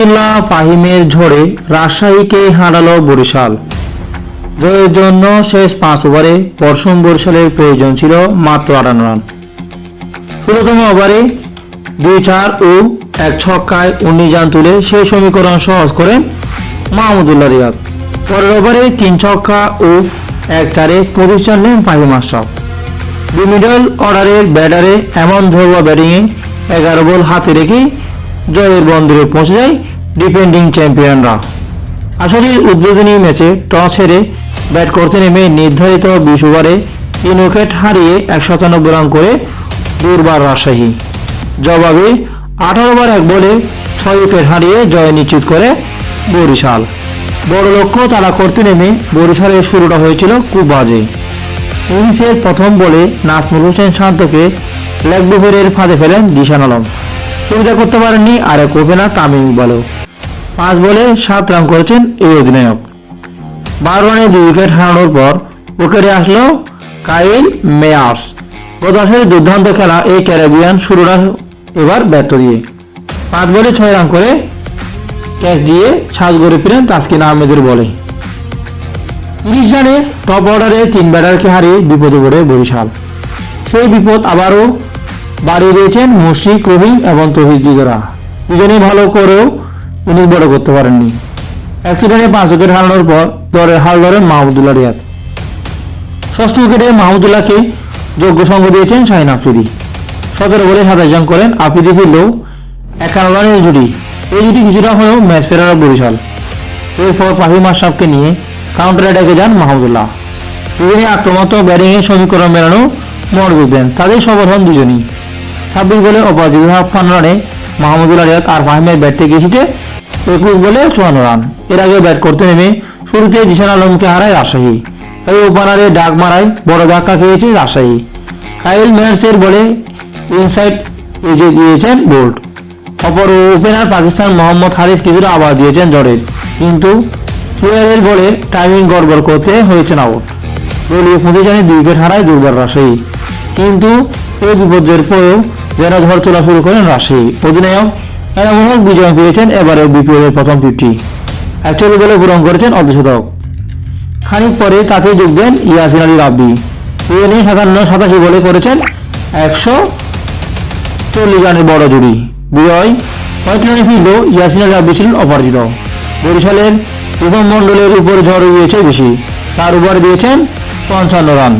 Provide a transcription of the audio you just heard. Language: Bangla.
আবদুল্লাহ ফাহিমের ঝড়ে রাজশাহীকে হারালো বরিশাল। জয়ের জন্য শেষ পাঁচ ওভারে পরশম বরিশালের প্রয়োজন ছিল মাত্র আটান্ন রান। ষোলোতম ওভারে দুই চার ও এক ছক্কায় উনিশ রান তুলে সেই সমীকরণ সহজ করেন মাহমুদুল্লাহ রিয়াদ। পরের ওভারে তিন ছক্কা ও এক চারে পঁচিশ রান নেন ফাহিম আশরাফ। দুই মিডল অর্ডারের ব্যাটারে এমন ঝোড়ুয়া ব্যাটিংয়ে এগারো বল হাতে রেখে জয়ের বন্দরে পৌঁছে যায় ডিফেন্ডিং চ্যাম্পিয়নরা। আসলে উদ্বোধনী ম্যাচে টস হেরে ব্যাট করতে নেমে নির্ধারিত বিশ ওভারে তিন উইকেট হারিয়ে এক সাতানব্বই রান করে দুর্বার রাজশাহী। জবাবে আঠারো ওভার এক বলে ছয় উইকেট হারিয়ে জয় নিশ্চিত করে বরিশাল। বড় লক্ষ্য তারা করতে নেমে বরিশালের শুরুটা হয়েছিল খুব বাজে। ইনিংসের প্রথম বলে নাসমুল হোসেন শান্তকে লেগ বুফের ফাঁদে ফেলেন দিশান আলম। সুবিধা করতে পারেননি আরেক ওপেনার তামিম ইকবালও। পাঁচ বলে সাত রান করেছেন এই অধিনায়ক। বারো রানে দুই উইকেট হারানোর পর উইকেটে আসলো কাইল মেয়ার্স। গত আসলে দুর্দান্ত খেলা এই ক্যারিবিয়ান শুরুটা এবার ব্যর্থ দিয়ে। পাঁচ বলে ছয় রান করে ক্যাচ দিয়ে সাজ গড়ে ফিরেন তাসকিন আহমেদের বলে। তিরিশ রানে টপ অর্ডারে তিন ব্যাটারকে হারিয়ে বিপদে পড়ে বরিশাল। সেই বিপদ আবারও বাড়িয়ে দিয়েছেন মুশিক রহিম এবং তহিদ দুজনেই ভালো করেও ইনিংস বড় করতে পারেননি। অ্যাক্সিডেন্টে পাঁচ উইকেট হারানোর পর দলের হাল ধরেন মাহমুদুল্লাহ রিয়াদ। ষষ্ঠ উইকেটে মাহমুদুল্লাহকে যোগ্য সঙ্গ দিয়েছেন শাহিন আফ্রিদি। সতেরো বলে সাতাশ রান করেন আফ্রিদি ফিরলেও একান্ন রানের জুটি। এই জুটি কিছুটা হলেও ম্যাচ ফেরার বরিশাল। এরপর ফাহিম আশরাফকে নিয়ে কাউন্টার অ্যাটাকে যান মাহমুদুল্লাহ। দুজনে আক্রমণাত্মক ব্যাটিংয়ে সমীকরণ মেলানো মনোযোগ দেন। তাদের সফল হন দুজনই। ছাব্বিশ বলে অপরাজিত ফান রানে মাহমুদুল্লাহ রিয়াদ আর ফাহিমের ব্যাট থেকে এসেছে একুশ বলে চুয়ান্ন রান। এর আগে ব্যাট করতে নেমে শুরুতে জিশান আলমকে হারায় রাজশাহী। এই ওপেনারে ডাক মারায় বড় ধাক্কা খেয়েছে রাজশাহী। কাইল মেয়ার্সের বলে ইনসাইড এগিয়ে দিয়েছেন বোল্ট। অপর ওপেনার পাকিস্তান মোহাম্মদ হারিস কিছুটা আবার দিয়েছেন জড়ের কিন্তু প্লেয়ারের বলে টাইমিং গড়বড় করতে হয়েছে না আউট দলীয় রানে দুই উইকেট হারায় দুর্বার রাজশাহী। কিন্তু এই বিপর্যয়ের পরেও যারা ঝড় তোলা শুরু করেন রাজশাহী। অধিনায়ক এনামুল হক বিজয় পেয়েছেন এবারের বিপিএলের প্রথম ফিফটি একচল্লিশ বলে পূরণ করেছেন অর্ধশতক। খানিক পরে তাতে যোগ দেন ইয়াসিন আলী রাব্বি। তিনি সাতান্ন, সাতাশি বলে করেছেন একশো চল্লিশ রানের বড় জুড়ি। বিজয় কয়েকটি রানে ফিরল ইয়াসিন আলী রাব্বি ছিলেন অপরাজিত। বরিশালের প্রথম মণ্ডলের উপর ঝড় গিয়েছে বেশি। চার ওভার দিয়েছেন পঞ্চান্ন রান।